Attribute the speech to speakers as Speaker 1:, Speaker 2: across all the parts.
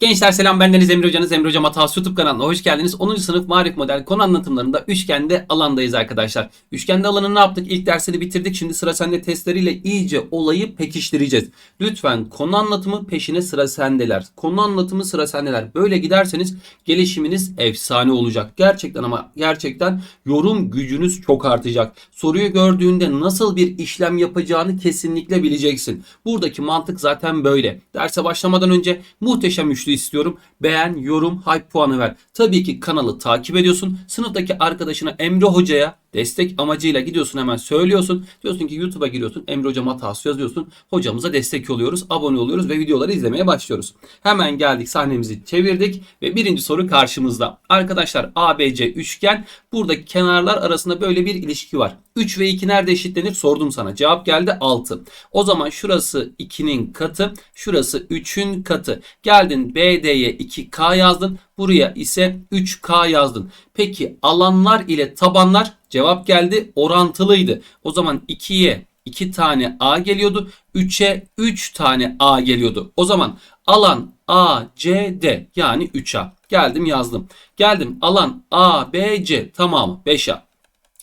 Speaker 1: Gençler selam bendeniz Emre Hoca'nız Emre Hocam Hatası YouTube kanalına hoş geldiniz. 10. sınıf marif model konu anlatımlarında üçgende alandayız arkadaşlar. Üçgende alanı ne yaptık? İlk dersleri bitirdik. Şimdi sıra sende testleriyle iyice olayı pekiştireceğiz. Lütfen konu anlatımı peşine sıra sendeler. Konu anlatımı sıra sendeler. Böyle giderseniz gelişiminiz efsane olacak. Gerçekten ama gerçekten yorum gücünüz çok artacak. Soruyu gördüğünde nasıl bir işlem yapacağını kesinlikle bileceksin. Buradaki mantık zaten böyle. Derse başlamadan önce muhteşem üçlü istiyorum. Beğen, yorum, hype puanı ver. Tabii ki kanalı takip ediyorsun. Sınıftaki arkadaşına Emre Hoca'ya destek amacıyla gidiyorsun hemen söylüyorsun. Diyorsun ki YouTube'a giriyorsun. Emre Hocam hatası yazıyorsun. Hocamıza destek oluyoruz. Abone oluyoruz ve videoları izlemeye başlıyoruz. Hemen geldik sahnemizi çevirdik ve birinci soru karşımızda. Arkadaşlar ABC üçgen. Buradaki kenarlar arasında böyle bir ilişki var. 3 ve 2 nerede eşitlenir sordum sana. Cevap geldi 6. O zaman şurası 2'nin katı. Şurası 3'ün katı. Geldin BD'ye 2K yazdın. Buraya ise 3K yazdın. Peki alanlar ile tabanlar cevap geldi orantılıydı. O zaman 2'ye 2 tane A geliyordu. 3'e 3 tane A geliyordu. O zaman alan ACD yani 3A. Geldim yazdım. Geldim alan ABC tamamı 5A.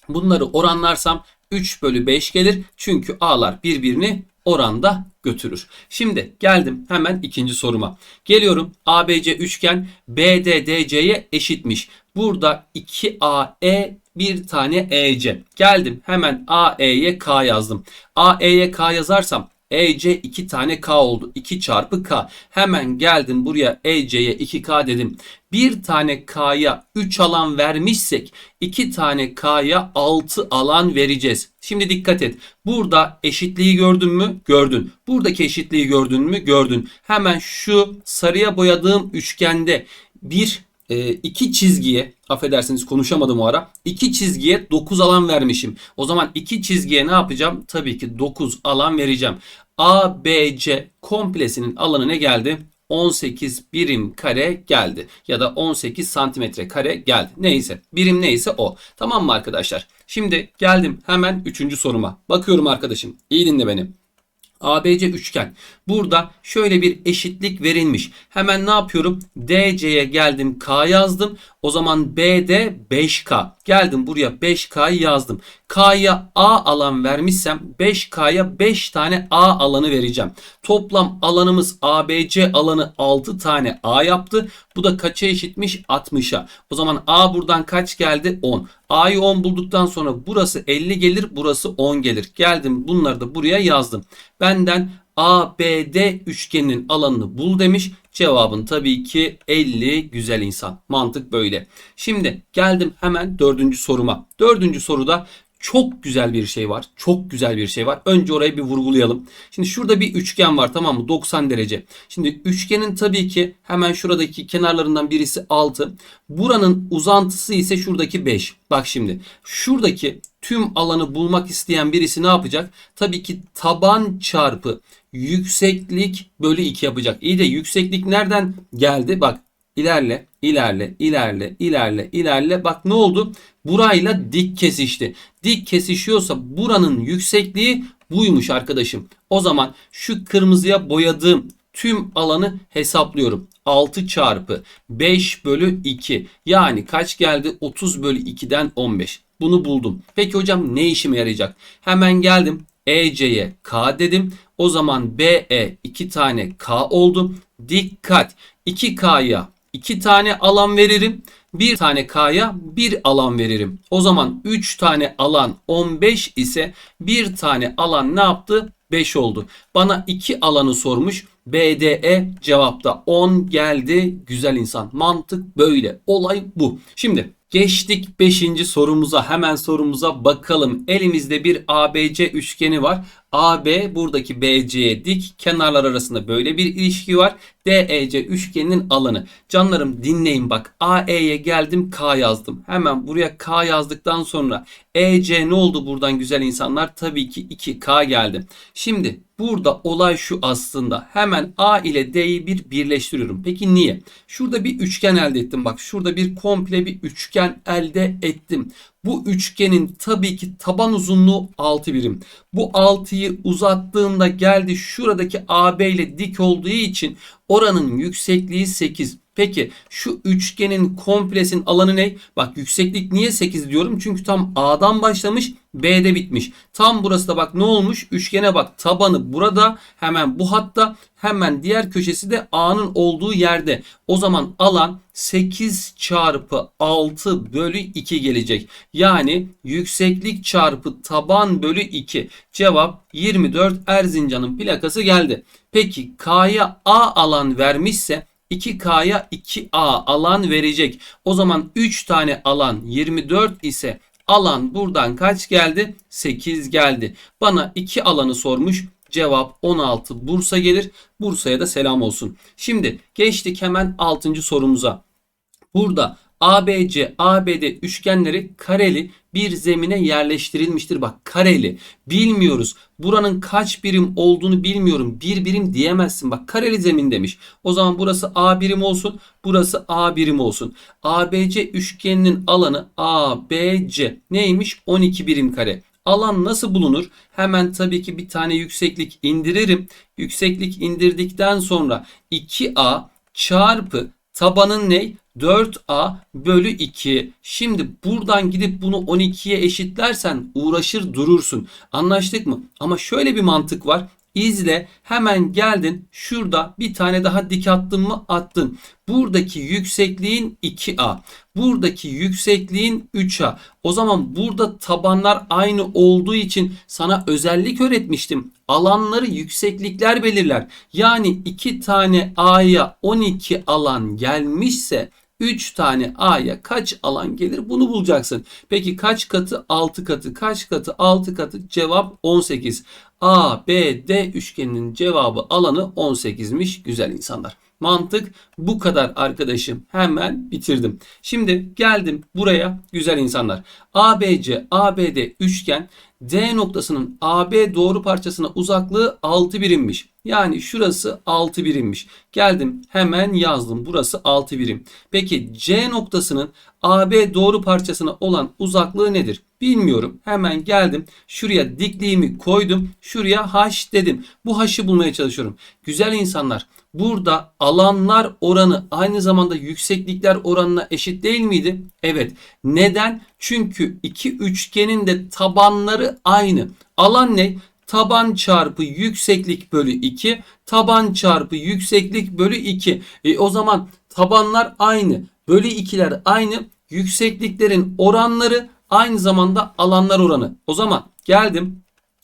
Speaker 1: Bunları oranlarsam 3 bölü 5 gelir. Çünkü A'lar birbirini oranda götürür. Şimdi geldim hemen ikinci soruma. Geliyorum ABC üçgen BDDC'ye eşitmiş. Burada 2AE bir tane EC. Geldim hemen AE'ye K yazdım. AE'ye K yazarsam EC 2 tane K oldu. 2 çarpı K. Hemen geldim buraya EC'ye 2K dedim. Bir tane K'ya 3 alan vermişsek 2 tane K'ya 6 alan vereceğiz. Şimdi dikkat et. Burada eşitliği gördün mü? Gördün. Buradaki eşitliği gördün mü? Gördün. Hemen şu sarıya boyadığım üçgende bir e, iki çizgiye affedersiniz konuşamadım o ara. iki çizgiye 9 alan vermişim. O zaman iki çizgiye ne yapacağım? Tabii ki 9 alan vereceğim. ABC komplesinin alanı ne geldi? 18 birim kare geldi. Ya da 18 santimetre kare geldi. Neyse. Birim neyse o. Tamam mı arkadaşlar? Şimdi geldim hemen 3. soruma. Bakıyorum arkadaşım. İyi dinle beni. ABC üçgen. Burada şöyle bir eşitlik verilmiş. Hemen ne yapıyorum? DC'ye geldim K yazdım. O zaman BD 5K. Geldim buraya 5K'yı yazdım. K'ya A alan vermişsem 5K'ya 5 tane A alanı vereceğim. Toplam alanımız ABC alanı 6 tane A yaptı. Bu da kaça eşitmiş? 60'a. O zaman A buradan kaç geldi? 10. A'yı 10 bulduktan sonra burası 50 gelir, burası 10 gelir. Geldim bunları da buraya yazdım. Benden ABD üçgeninin alanını bul demiş. Cevabın tabii ki 50 güzel insan. Mantık böyle. Şimdi geldim hemen dördüncü soruma. Dördüncü soruda çok güzel bir şey var. Çok güzel bir şey var. Önce orayı bir vurgulayalım. Şimdi şurada bir üçgen var tamam mı? 90 derece. Şimdi üçgenin tabii ki hemen şuradaki kenarlarından birisi 6. Buranın uzantısı ise şuradaki 5. Bak şimdi şuradaki tüm alanı bulmak isteyen birisi ne yapacak? Tabii ki taban çarpı yükseklik bölü 2 yapacak. İyi de yükseklik nereden geldi? Bak ilerle, ilerle, ilerle, ilerle, ilerle. Bak ne oldu? Burayla dik kesişti. Dik kesişiyorsa buranın yüksekliği buymuş arkadaşım. O zaman şu kırmızıya boyadığım tüm alanı hesaplıyorum. 6 çarpı 5 bölü 2. Yani kaç geldi? 30 bölü 2'den 15. Bunu buldum. Peki hocam ne işime yarayacak? Hemen geldim. EC'ye K dedim. O zaman BE 2 tane K oldu. Dikkat. 2K'ya 2 tane alan veririm. 1 tane K'ya 1 alan veririm. O zaman 3 tane alan 15 ise 1 tane alan ne yaptı? 5 oldu. Bana 2 alanı sormuş. BDE cevapta 10 geldi. Güzel insan. Mantık böyle. Olay bu. Şimdi Geçtik 5. sorumuza. Hemen sorumuza bakalım. Elimizde bir ABC üçgeni var. AB buradaki BC'ye dik. Kenarlar arasında böyle bir ilişki var. DEC üçgeninin alanı. Canlarım dinleyin bak. AE'ye geldim K yazdım. Hemen buraya K yazdıktan sonra EC ne oldu buradan güzel insanlar? Tabii ki 2K geldi. Şimdi burada olay şu aslında. Hemen A ile D'yi bir birleştiriyorum. Peki niye? Şurada bir üçgen elde ettim. Bak şurada bir komple bir üçgen elde ettim. Bu üçgenin tabii ki taban uzunluğu 6 birim. Bu 6'yı uzattığında geldi şuradaki AB ile dik olduğu için oranın yüksekliği 8. Peki şu üçgenin komplesinin alanı ne? Bak yükseklik niye 8 diyorum? Çünkü tam A'dan başlamış B'de bitmiş. Tam burası da bak ne olmuş? Üçgene bak tabanı burada hemen bu hatta hemen diğer köşesi de A'nın olduğu yerde. O zaman alan 8 çarpı 6 bölü 2 gelecek. Yani yükseklik çarpı taban bölü 2. Cevap 24 Erzincan'ın plakası geldi. Peki K'ya A alan vermişse 2K'ya 2A alan verecek. O zaman 3 tane alan 24 ise alan buradan kaç geldi? 8 geldi. Bana 2 alanı sormuş. Cevap 16 Bursa gelir. Bursa'ya da selam olsun. Şimdi geçtik hemen 6. sorumuza. Burada ABC, ABD üçgenleri kareli bir zemine yerleştirilmiştir. Bak kareli. Bilmiyoruz. Buranın kaç birim olduğunu bilmiyorum. Bir birim diyemezsin. Bak kareli zemin demiş. O zaman burası A birim olsun. Burası A birim olsun. ABC üçgeninin alanı ABC neymiş? 12 birim kare. Alan nasıl bulunur? Hemen tabii ki bir tane yükseklik indiririm. Yükseklik indirdikten sonra 2A çarpı tabanın ne? 4a bölü 2. Şimdi buradan gidip bunu 12'ye eşitlersen uğraşır durursun. Anlaştık mı? Ama şöyle bir mantık var. İzle hemen geldin şurada bir tane daha dik attın mı attın. Buradaki yüksekliğin 2A. Buradaki yüksekliğin 3A. O zaman burada tabanlar aynı olduğu için sana özellik öğretmiştim. Alanları yükseklikler belirler. Yani 2 tane A'ya 12 alan gelmişse 3 tane A'ya kaç alan gelir bunu bulacaksın. Peki kaç katı? 6 katı. Kaç katı? 6 katı. Cevap 18. A, B, D üçgeninin cevabı alanı 18'miş güzel insanlar. Mantık bu kadar arkadaşım. Hemen bitirdim. Şimdi geldim buraya güzel insanlar. ABC, ABD üçgen D noktasının AB doğru parçasına uzaklığı 6 birimmiş. Yani şurası 6 birimmiş. Geldim hemen yazdım. Burası 6 birim. Peki C noktasının AB doğru parçasına olan uzaklığı nedir? Bilmiyorum. Hemen geldim. Şuraya dikliğimi koydum. Şuraya H dedim. Bu H'ı bulmaya çalışıyorum. Güzel insanlar. Burada alanlar oranı aynı zamanda yükseklikler oranına eşit değil miydi? Evet. Neden? Çünkü iki üçgenin de tabanları aynı. Alan ne? Taban çarpı yükseklik bölü 2. Taban çarpı yükseklik bölü 2. E, o zaman tabanlar aynı. Bölü 2'ler aynı. Yüksekliklerin oranları aynı zamanda alanlar oranı. O zaman geldim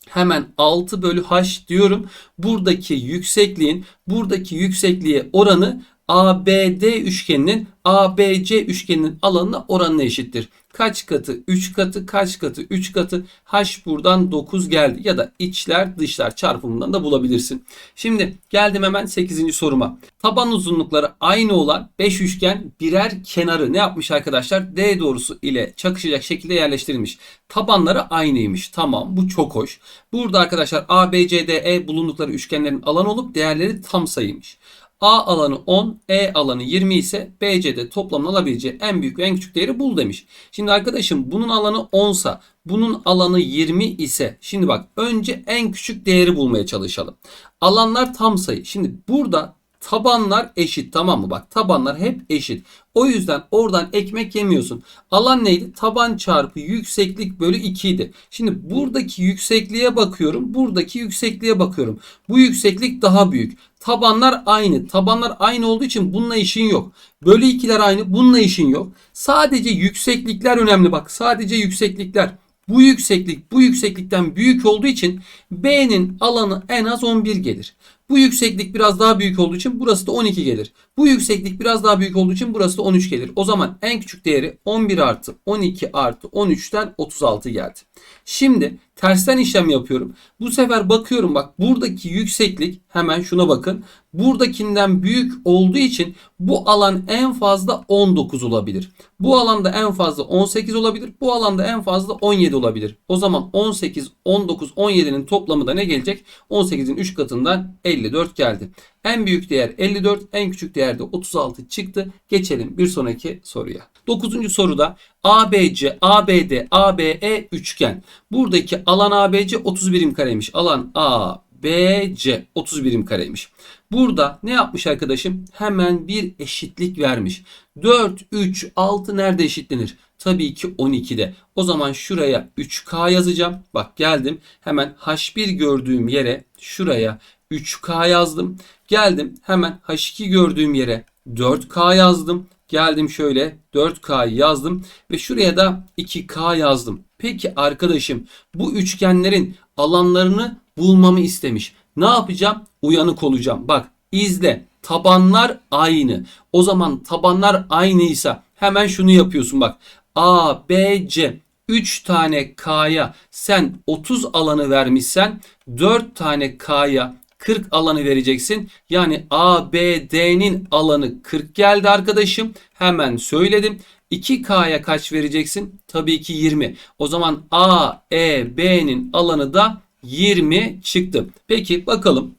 Speaker 1: hemen 6 bölü h diyorum. Buradaki yüksekliğin buradaki yüksekliğe oranı ABD üçgeninin ABC üçgeninin alanına oranına eşittir. Kaç katı? 3 katı. Kaç katı? 3 katı. H buradan 9 geldi. Ya da içler dışlar çarpımından da bulabilirsin. Şimdi geldim hemen 8. soruma. Taban uzunlukları aynı olan 5 üçgen birer kenarı ne yapmış arkadaşlar? D doğrusu ile çakışacak şekilde yerleştirilmiş. Tabanları aynıymış. Tamam bu çok hoş. Burada arkadaşlar A, B, C, D, E bulundukları üçgenlerin alanı olup değerleri tam sayıymış. A alanı 10, E alanı 20 ise BC'de toplamın alabileceği en büyük ve en küçük değeri bul demiş. Şimdi arkadaşım bunun alanı 10 sa bunun alanı 20 ise şimdi bak önce en küçük değeri bulmaya çalışalım. Alanlar tam sayı. Şimdi burada tabanlar eşit tamam mı? Bak tabanlar hep eşit. O yüzden oradan ekmek yemiyorsun. Alan neydi? Taban çarpı yükseklik bölü 2 idi. Şimdi buradaki yüksekliğe bakıyorum. Buradaki yüksekliğe bakıyorum. Bu yükseklik daha büyük. Tabanlar aynı. Tabanlar aynı olduğu için bununla işin yok. Bölü 2'ler aynı. Bununla işin yok. Sadece yükseklikler önemli bak. Sadece yükseklikler. Bu yükseklik bu yükseklikten büyük olduğu için B'nin alanı en az 11 gelir. Bu yükseklik biraz daha büyük olduğu için burası da 12 gelir. Bu yükseklik biraz daha büyük olduğu için burası da 13 gelir. O zaman en küçük değeri 11 artı 12 artı 13'ten 36 geldi. Şimdi tersten işlem yapıyorum. Bu sefer bakıyorum bak buradaki yükseklik hemen şuna bakın. Buradakinden büyük olduğu için bu alan en fazla 19 olabilir. Bu alanda en fazla 18 olabilir. Bu alanda en fazla 17 olabilir. O zaman 18, 19, 17'nin toplamı da ne gelecek? 18'in 3 katından 54 geldi. En büyük değer 54, en küçük değer de 36 çıktı. Geçelim bir sonraki soruya. 9. soruda ABC, ABD, ABE üçgen. Buradaki alan ABC 30 birim kareymiş. Alan ABC 30 birim kareymiş. Burada ne yapmış arkadaşım? Hemen bir eşitlik vermiş. 4, 3, 6 nerede eşitlenir? Tabii ki 12'de. O zaman şuraya 3K yazacağım. Bak geldim. Hemen H1 gördüğüm yere şuraya 3K yazdım. Geldim hemen H2 gördüğüm yere 4K yazdım. Geldim şöyle 4K yazdım ve şuraya da 2K yazdım. Peki arkadaşım bu üçgenlerin alanlarını bulmamı istemiş. Ne yapacağım? Uyanık olacağım. Bak izle. Tabanlar aynı. O zaman tabanlar aynıysa hemen şunu yapıyorsun bak. A, B, C 3 tane K'ya sen 30 alanı vermişsen 4 tane K'ya 40 alanı vereceksin. Yani A, B, D'nin alanı 40 geldi arkadaşım. Hemen söyledim. 2K'ya kaç vereceksin? Tabii ki 20. O zaman A, E, B'nin alanı da 20 çıktı. Peki bakalım.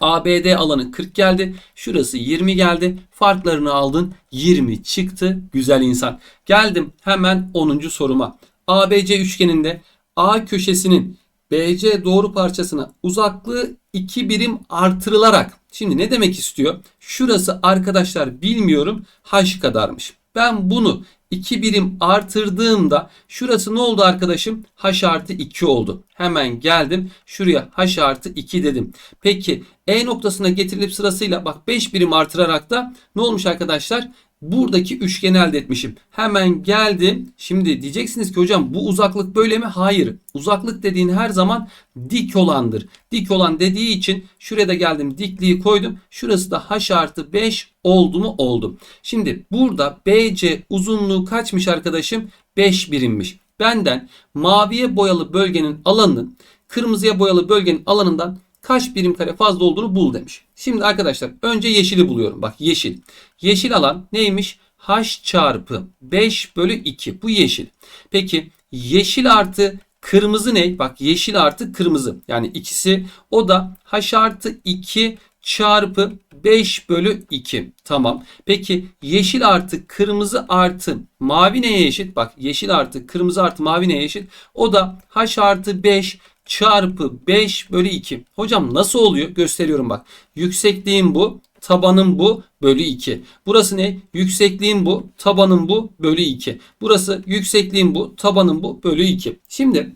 Speaker 1: ABD alanı 40 geldi. Şurası 20 geldi. Farklarını aldın. 20 çıktı. Güzel insan. Geldim hemen 10. soruma. ABC üçgeninde A köşesinin BC doğru parçasına uzaklığı 2 birim artırılarak. Şimdi ne demek istiyor? Şurası arkadaşlar bilmiyorum h kadarmış. Ben bunu 2 birim artırdığımda şurası ne oldu arkadaşım? h artı 2 oldu. Hemen geldim şuraya h artı 2 dedim. Peki E noktasına getirilip sırasıyla bak 5 birim artırarak da ne olmuş arkadaşlar? Buradaki üçgeni elde etmişim. Hemen geldim. Şimdi diyeceksiniz ki hocam bu uzaklık böyle mi? Hayır. Uzaklık dediğin her zaman dik olandır. Dik olan dediği için şuraya da geldim dikliği koydum. Şurası da h artı 5 oldu mu? Oldu. Şimdi burada BC uzunluğu kaçmış arkadaşım? 5 birimmiş. Benden maviye boyalı bölgenin alanının kırmızıya boyalı bölgenin alanından kaç birim kare fazla olduğunu bul demiş. Şimdi arkadaşlar önce yeşili buluyorum. Bak yeşil. Yeşil alan neymiş? H çarpı 5 bölü 2. Bu yeşil. Peki yeşil artı kırmızı ne? Bak yeşil artı kırmızı. Yani ikisi o da H artı 2 çarpı 5 bölü 2. Tamam. Peki yeşil artı kırmızı artı mavi neye eşit? Bak yeşil artı kırmızı artı mavi neye eşit? O da H artı 5 çarpı 5 bölü 2. Hocam nasıl oluyor? Gösteriyorum bak. Yüksekliğim bu. Tabanım bu bölü 2. Burası ne? Yüksekliğim bu. Tabanım bu bölü 2. Burası yüksekliğim bu. Tabanım bu bölü 2. Şimdi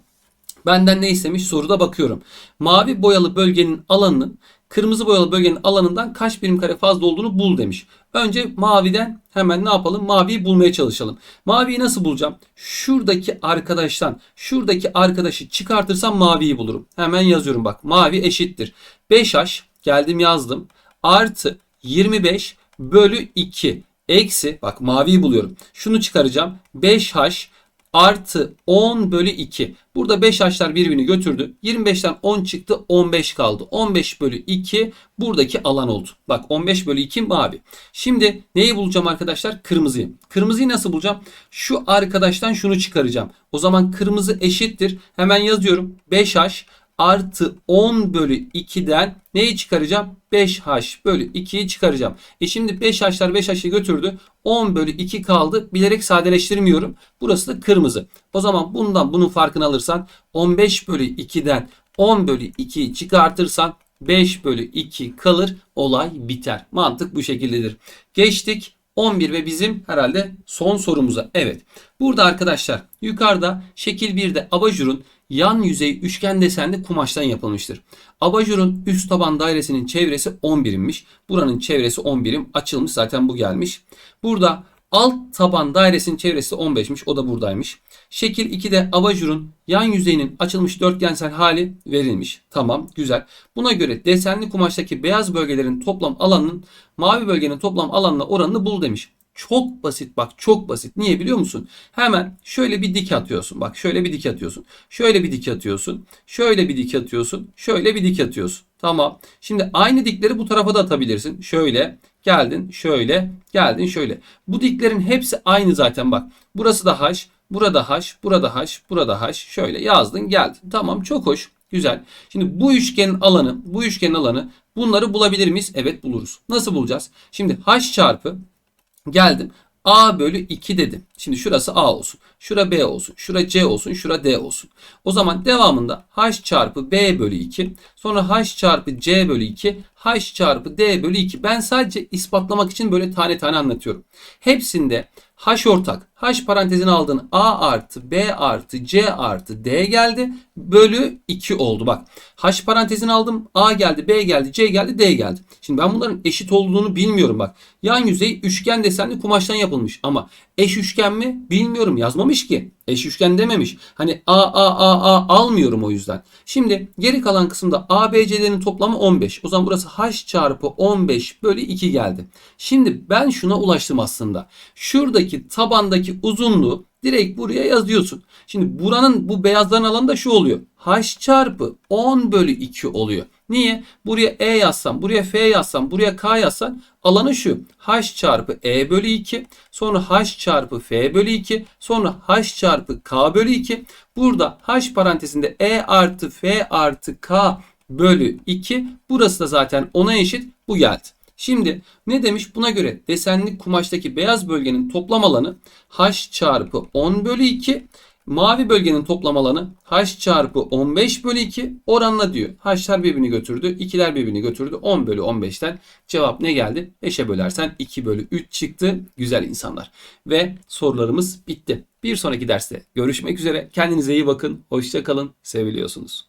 Speaker 1: benden ne istemiş? Soruda bakıyorum. Mavi boyalı bölgenin alanının kırmızı boyalı bölgenin alanından kaç birim kare fazla olduğunu bul demiş. Önce maviden hemen ne yapalım? Maviyi bulmaya çalışalım. Maviyi nasıl bulacağım? Şuradaki arkadaştan şuradaki arkadaşı çıkartırsam maviyi bulurum. Hemen yazıyorum bak. Mavi eşittir. 5H geldim yazdım. Artı 25 bölü 2 eksi bak maviyi buluyorum. Şunu çıkaracağım. 5H artı 10 bölü 2. Burada 5 haçlar birbirini götürdü. 25'ten 10 çıktı 15 kaldı. 15 bölü 2 buradaki alan oldu. Bak 15 bölü 2 mavi. Şimdi neyi bulacağım arkadaşlar? Kırmızıyı. Kırmızıyı nasıl bulacağım? Şu arkadaştan şunu çıkaracağım. O zaman kırmızı eşittir. Hemen yazıyorum. 5H artı 10 bölü 2'den neyi çıkaracağım? 5h bölü 2'yi çıkaracağım. E şimdi 5h'lar 5h'ı götürdü. 10 bölü 2 kaldı. Bilerek sadeleştirmiyorum. Burası da kırmızı. O zaman bundan bunun farkını alırsan 15 bölü 2'den 10 bölü 2'yi çıkartırsan 5 bölü 2 kalır. Olay biter. Mantık bu şekildedir. Geçtik 11 ve bizim herhalde son sorumuza. Evet. Burada arkadaşlar yukarıda şekil 1'de abajurun yan yüzey üçgen desenli kumaştan yapılmıştır. Abajurun üst taban dairesinin çevresi 10 birimmiş. Buranın çevresi 10 birim. Açılmış zaten bu gelmiş. Burada alt taban dairesinin çevresi 15'miş. O da buradaymış. Şekil 2'de abajurun yan yüzeyinin açılmış dörtgensel hali verilmiş. Tamam güzel. Buna göre desenli kumaştaki beyaz bölgelerin toplam alanının mavi bölgenin toplam alanına oranını bul demiş. Çok basit bak çok basit. Niye biliyor musun? Hemen şöyle bir dik atıyorsun. Bak şöyle bir dik atıyorsun. Şöyle bir dik atıyorsun. Şöyle bir dik atıyorsun. Şöyle bir dik atıyorsun. Tamam. Şimdi aynı dikleri bu tarafa da atabilirsin. Şöyle geldin şöyle geldin şöyle. Bu diklerin hepsi aynı zaten bak. Burası da h. Burada h, burada h, burada h. Şöyle yazdın geldin. Tamam çok hoş. Güzel. Şimdi bu üçgenin alanı, bu üçgenin alanı bunları bulabilir miyiz? Evet buluruz. Nasıl bulacağız? Şimdi h çarpı geldim. A bölü 2 dedim. Şimdi şurası A olsun. Şura B olsun. Şura C olsun. Şura D olsun. O zaman devamında H çarpı B bölü 2. Sonra H çarpı C bölü 2. H çarpı D bölü 2. Ben sadece ispatlamak için böyle tane tane anlatıyorum. Hepsinde H ortak. H parantezine aldığın A artı B artı C artı D geldi. Bölü 2 oldu. Bak H parantezine aldım. A geldi, B geldi, C geldi, D geldi. Şimdi ben bunların eşit olduğunu bilmiyorum bak. Yan yüzey üçgen desenli kumaştan yapılmış. Ama eş üçgen mi? Bilmiyorum. Yazmamış ki. Eş üçgen dememiş. Hani A, A, A, A almıyorum o yüzden. Şimdi geri kalan kısımda A, B, C'lerin toplamı 15. O zaman burası H çarpı 15 bölü 2 geldi. Şimdi ben şuna ulaştım aslında. Şuradaki tabandaki uzunluğu direkt buraya yazıyorsun. Şimdi buranın bu beyazların alanı da şu oluyor. H çarpı 10 bölü 2 oluyor. Niye? Buraya E yazsam, buraya F yazsam, buraya K yazsam alanı şu. H çarpı E bölü 2, sonra H çarpı F bölü 2, sonra H çarpı K bölü 2. Burada H parantezinde E artı F artı K bölü 2. Burası da zaten ona eşit. Bu geldi. Şimdi ne demiş? Buna göre desenli kumaştaki beyaz bölgenin toplam alanı H çarpı 10 bölü 2. Mavi bölgenin toplam alanı H çarpı 15 bölü 2 oranla diyor. H'lar birbirini götürdü. 2'ler birbirini götürdü. 10 bölü 15'ten cevap ne geldi? 5'e bölersen 2 bölü 3 çıktı. Güzel insanlar. Ve sorularımız bitti. Bir sonraki derste görüşmek üzere. Kendinize iyi bakın. Hoşça kalın. Seviliyorsunuz.